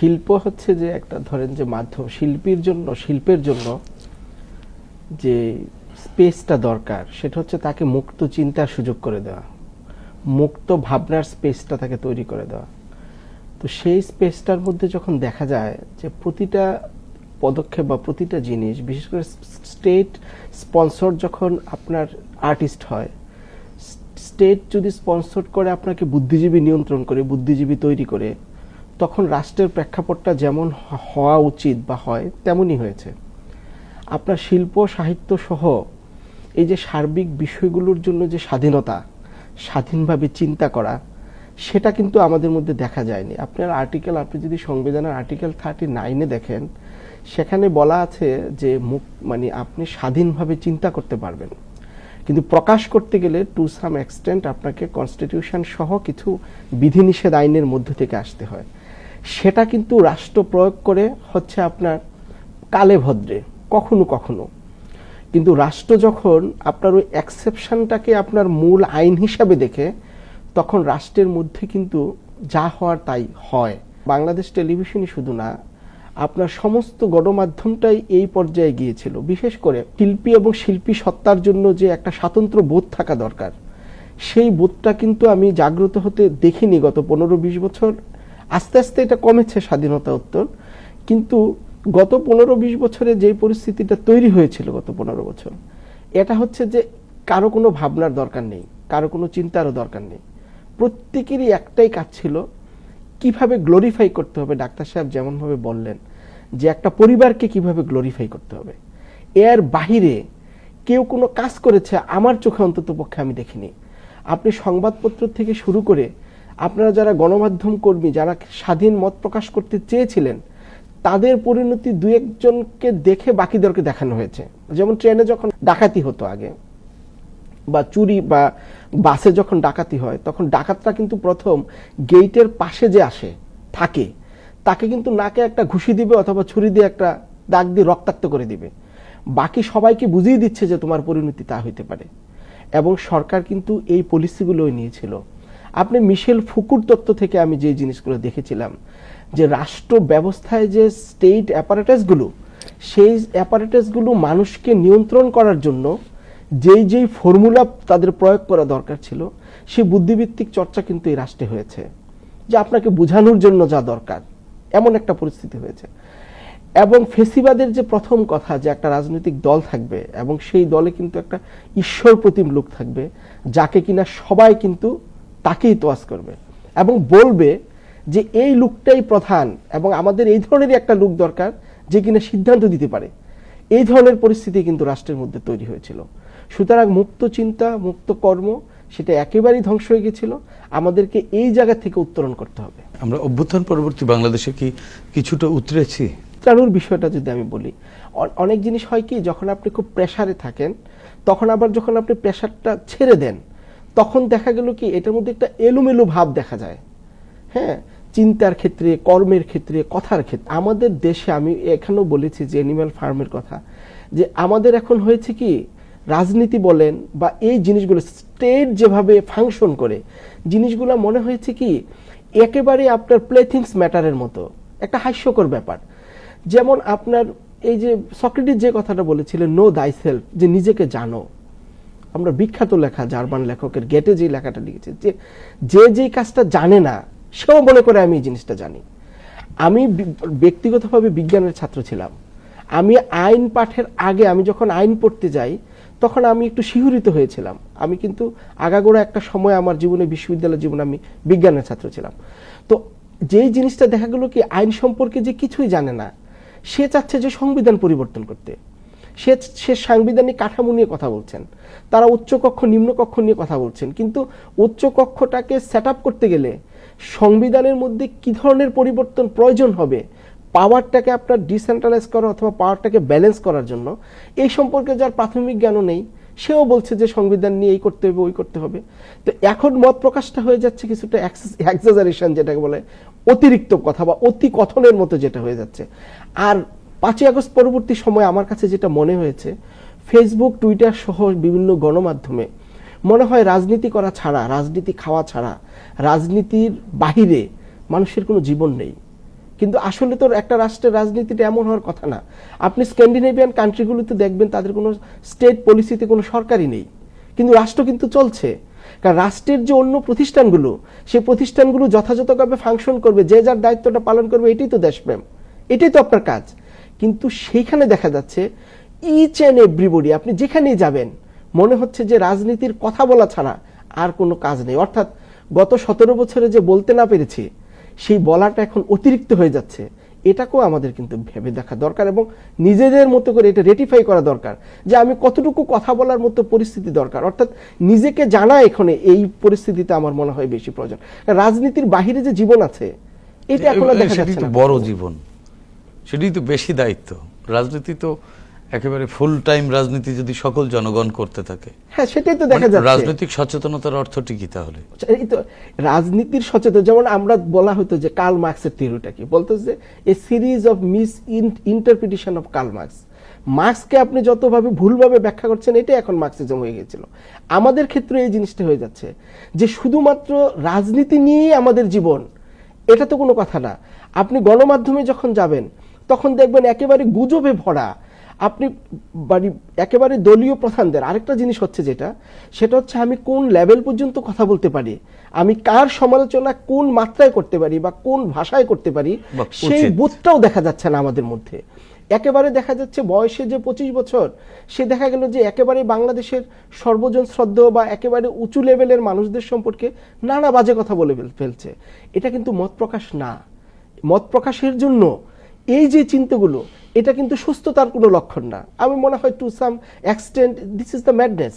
শিল্প হচ্ছে যে একটা, ধরেন যে মাধ্যম, শিল্পীর জন্য, শিল্পের জন্য যে স্পেসটা দরকার, সেটা হচ্ছে তাকে মুক্ত চিন্তার সুযোগ করে দেওয়া, মুক্ত ভাবনার স্পেসটা তাকে তৈরি করে দেওয়া। তো সেই স্পেসটার মধ্যে যখন দেখা যায় যে প্রতিটা পদক্ষেপ বা প্রতিটা জিনিস, বিশেষ করে স্টেট স্পন্সর যখন আপনার আর্টিস্ট হয়, স্টেট যদি স্পন্সর করে আপনাকে বুদ্ধিজীবী নিয়ন্ত্রণ করে, বুদ্ধিজীবী তৈরি করে তখন রাষ্ট্রের প্রেক্ষাপটটা যেমন হওয়া উচিত বা হয়, তেমনই হয়েছে। আপনার শিল্প, সাহিত্য সহ এই যে সার্বিক বিষয়গুলোর জন্য যে স্বাধীনতা, স্বাধীনভাবে চিন্তা করা, সেটা কিন্তু আমাদের মধ্যে দেখা যায়নি। আপনার আর্টিকেল আপনি যদি সংবিধানের আর্টিকেল থার্টি নাইনে দেখেন, সেখানে বলা আছে যে মুখ মানে আপনি স্বাধীনভাবে চিন্তা করতে পারবেন। কিন্তু প্রকাশ করতে গেলে টু সাম এক্সটেন্ট আপনাকে কনস্টিটিউশন সহ কিছু বিধিনিষেধ আইনের মধ্য থেকে আসতে হয়। সেটা কিন্তু রাষ্ট্র প্রয়োগ করে হচ্ছে আপনার কালে ভদ্রে, কখনো কখনো। কিন্তু রাষ্ট্র যখন আপনার ওই এক্সেপশনটাকে আপনার মূল আইন হিসাবে দেখে, তখন রাষ্ট্রের মধ্যে কিন্তু যা হওয়ার তাই হয়। বাংলাদেশ টেলিভিশনই শুধু না, আপনার সমস্ত গণমাধ্যমটাই এই পর্যায়ে গিয়েছিল। বিশেষ করে শিল্পী এবং শিল্পী সত্তার জন্য যে একটা স্বাতন্ত্র বোধ থাকা দরকার, সেই বোধটা কিন্তু আমি জাগ্রত হতে দেখিনি গত পনেরো বিশ বছর। আস্তে আস্তে এটা কমেছে স্বাধীনতা উত্তর কিন্তু গত পনেরো বিশ বছরে যে পরিস্থিতিটা তৈরি হয়েছিল গত পনেরো বছর, এটা হচ্ছে যে কারও কোনো ভাবনার দরকার নেই, কারও কোনো চিন্তারও দরকার নেই। প্রত্যেকেরই একটাই কাজ ছিল কীভাবে গ্লোরিফাই করতে হবে। ডাক্তার সাহেব যেমনভাবে বললেন যে একটা পরিবারকে কীভাবে গ্লোরিফাই করতে হবে। এর বাহিরে কেউ কোনো কাজ করেছে, আমার চোখে অন্তত পক্ষে আমি দেখিনি। আপনি সংবাদপত্র থেকে শুরু করে আপনারা যারা গণমাধ্যম কর্মী, যারা স্বাধীন মত প্রকাশ করতে চেয়েছিলেন, তাদের পরিণতি দু একজনকে দেখে বাকিদেরকে দেখানো হয়েছে। যেমন ট্রেনে যখন ডাকাতি হতো আগে, বা চুরি বা বাসে যখন ডাকাতি হয়, তখন ডাকাতরা কিন্তু প্রথম গেইটের পাশে যে আসে, থাকে, তাকে কিন্তু নাকে একটা ঘুষি দিবে অথবা ছুরি দিয়ে একটা দাগ দিয়ে রক্তাক্ত করে দিবে। বাকি সবাইকে বুঝিয়ে দিচ্ছে যে তোমার পরিণতি তা হইতে পারে। এবং সরকার কিন্তু এই পলিসিগুলোই নিয়েছিল। আপনি মিশেল ফুকুর তত্ত্ব থেকে আমি যে জিনিসগুলো দেখেছিলাম, যে রাষ্ট্র ব্যবস্থায় যে স্টেট অ্যাপারেটাসগুলো সেই অ্যাপারেটাসগুলো মানুষকে নিয়ন্ত্রণ করার জন্য যেই যেই ফর্মুলা তাদের প্রয়োগ করা দরকার ছিল, সেই বুদ্ধিভিত্তিক চর্চা কিন্তু এই রাষ্ট্রে হয়েছে। যে আপনাকে বোঝানোর জন্য যা দরকার, এমন একটা পরিস্থিতি হয়েছে। এবং ফেসিবাদের যে প্রথম কথা যে একটা রাজনৈতিক দল থাকবে, এবং সেই দলে কিন্তু একটা ঈশ্বর প্রতিম লোক থাকবে, যাকে কিনা সবাই কিন্তু তাকেই তোয়াজ করবে এবং বলবে যে এই লুকটাই প্রধান এবং আমাদের এই ধরনেরই একটা লুক দরকার যে কিনা সিদ্ধান্ত দিতে পারে। এই ধরনের পরিস্থিতি কিন্তু রাষ্ট্রের মধ্যে তৈরি হয়েছিল। সুতরাং মুক্ত চিন্তা মুক্ত কর্ম সেটা একেবারেই ধ্বংস হয়ে গেছিল। আমাদেরকে এই জায়গা থেকে উত্তরণ করতে হবে। আমরা অভ্যুত্থান পরবর্তী বাংলাদেশে কি কিছুটা উতরেছি? উত্তরানোর বিষয়টা যদি আমি বলি অনেক জিনিস হয় কি যখন আপনি খুব প্রেসারে থাকেন তখন আবার যখন আপনি প্রেসারটা ছেড়ে দেন তখন দেখা গেল কি, এটার মধ্যে একটা এলোমেলো ভাব দেখা যায়। হ্যাঁ চিন্তার ক্ষেত্রে, কর্মের ক্ষেত্রে, কথার ক্ষেত্রে। আমাদের দেশে আমি এখানেও বলেছি যে অ্যানিম্যাল ফার্মের কথা, যে আমাদের এখন হয়েছে কি, রাজনীতি বলেন বা এই জিনিসগুলো স্টেট যেভাবে ফাংশন করে, জিনিসগুলো মনে হয়েছে কি, একেবারে আপনার প্লেথিংস ম্যাটারের মতো। একটা হাস্যকর ব্যাপার। যেমন আপনার এই যে সক্রেটিস যে কথাটা বলেছিলেন নো দাই সেলফ যে নিজেকে জানো। আমরা বিখ্যাত লেখা জার্মান লেখকের গেটে যে লেখাটা লিখেছে, যে যে যেই কাজটা জানে না, সেও মনে করে আমি এই জিনিসটা জানি। আমি ব্যক্তিগতভাবে বিজ্ঞানের ছাত্র ছিলাম। আমি আইন পাঠের আগে আমি যখন আইন পড়তে যাই, তখন আমি একটু শিহরিত হয়েছিলাম। আমি কিন্তু আগাগোড়া একটা সময় আমার জীবনে বিশ্ববিদ্যালয় জীবনে আমি বিজ্ঞানের ছাত্র ছিলাম। তো যেই জিনিসটা দেখা গেলো কি, আইন সম্পর্কে যে কিছুই জানে না, সে চাচ্ছে যে সংবিধান পরিবর্তন করতে। সে সে সাংবিধানিক কাঠামো নিয়ে কথা বলছেন। তারা উচ্চকক্ষ, নিম্নকক্ষ নিয়ে কথা বলছেন। কিন্তু উচ্চকক্ষটাকে সেট করতে গেলে সংবিধানের মধ্যে কি ধরনের পরিবর্তন প্রয়োজন হবে? পাওয়ারটাকে আপনার ডিসেন্ট্রালাইজ করা অথবা পাওয়ারটাকে ব্যালেন্স করার জন্য এই সম্পর্কে যার প্রাথমিক জ্ঞানও নেই। সেও বলছে যে সংবিধান নিয়ে এই করতে হবে, ওই করতে হবে। তো এখন মত প্রকাশটা হয়ে যাচ্ছে কিছুটা এক্সাজারেশন যেটাকে বলে, অতিরিক্ত কথা বা অতি কথনের মতো যেটা হয়ে যাচ্ছে। আর পাঁচই আগস্ট পরবর্তী সময় আমার কাছে যেটা মনে হয়েছে ফেসবুক টুইটার সহ বিভিন্ন গণমাধ্যমে মনে হয় রাজনীতি করা ছাড়া, রাজনীতি খাওয়া ছাড়া, রাজনীতির বাহিরে মানুষের কোনো জীবন নেই। কিন্তু আসলে তো একটা রাষ্ট্রের রাজনীতিটা এমন হওয়ার কথা না। আপনি স্ক্যান্ডিনেভিয়ান কান্ট্রিগুলোতে দেখবেন তাদের কোনো স্টেট পলিসিতে কোনো সরকারই নেই। কিন্তু রাষ্ট্র কিন্তু চলছে। কারণ রাষ্ট্রের যে অন্য প্রতিষ্ঠানগুলো সেই প্রতিষ্ঠানগুলো যথাযথভাবে ফাংশন করবে, যে যার দায়িত্বটা পালন করবে, এটাই তো দেশপ্রেম এটাই তো আপনার কাজ। কিন্তু সেইখানে দেখা যাচ্ছে ইচ অ্যান্ড এভরিবডি আপনি যেখানেই যাবেন মনে হচ্ছে যে রাজনীতির কথা বলা ছাড়া আর কোনো কাজ নেই। অর্থাৎ গত সতেরো বছরে যে বলতে না পেরেছি সেই বলাটা এখন অতিরিক্ত হয়ে যাচ্ছে। এটাকেও আমাদের কিন্তু ভেবে দেখা দরকার এবং নিজেদের মতো করে এটা রেটিফাই করা দরকার যে আমি কতটুকু কথা বলার মতো পরিস্থিতি দরকার। অর্থাৎ নিজেকে জানা এখানে এই পরিস্থিতিতে আমার মনে হয় বেশি প্রয়োজন। রাজনীতির বাহিরে যে জীবন আছে এটা এখন দেখা যাচ্ছে বড় জীবন। সেটাই তো বেশি দায়িত্ব। রাজনীতি তো একেবারে ফুল টাইম রাজনীতি যদি সকল জনগণ করতে থাকে। হ্যাঁ সেটাই তো দেখা মানে যাচ্ছে। রাজনৈতিক সচেতনতার অর্থটি কি তাহলে। এই তো রাজনীতির সচেতন যেমন আমরা বলা হতো যে কার্ল মার্কসের থিওরিটা কি? বলতো যে a series of misinterpretation of Karl Marx মার্কসকে আপনি যতভাবে ভুলভাবে ব্যাখ্যা করছেন এটাই এখন মার্কসিজম হয়ে গেছিল। আমাদের ক্ষেত্রে এই জিনিসটা হয়ে যাচ্ছে যে শুধুমাত্র রাজনীতি নিয়েই আমাদের জীবন এটা তো কোনো কথা না। আপনি গণমাধ্যমে যখন যাবেন তখন দেখবেন একেবারে গুজবে ভরা। আপনি বাড়ি একেবারে দলীয় প্রধানদের আরেকটা জিনিস হচ্ছে যেটা সেটা হচ্ছে আমি কোন লেভেল পর্যন্ত কথা বলতে পারি আমি কার সমালোচনা কোন মাত্রায় করতে পারি বা কোন ভাষায় করতে পারি সেই। বোধটাও দেখা যাচ্ছে না আমাদের মধ্যে। একেবারে দেখা যাচ্ছে বয়সে যে পঁচিশ বছর সে দেখা গেল যে একেবারে বাংলাদেশের সর্বজন শ্রদ্ধ বা একেবারে উঁচু লেভেলের মানুষদের সম্পর্কে নানা বাজে কথা বলে ফেলছে। এটা কিন্তু মত প্রকাশ না। মত প্রকাশের জন্য এই যে চিন্তাগুলো, এটা কিন্তু সুস্থতার কোনো লক্ষণ না। আমি মনে হয় to some extent this is the madness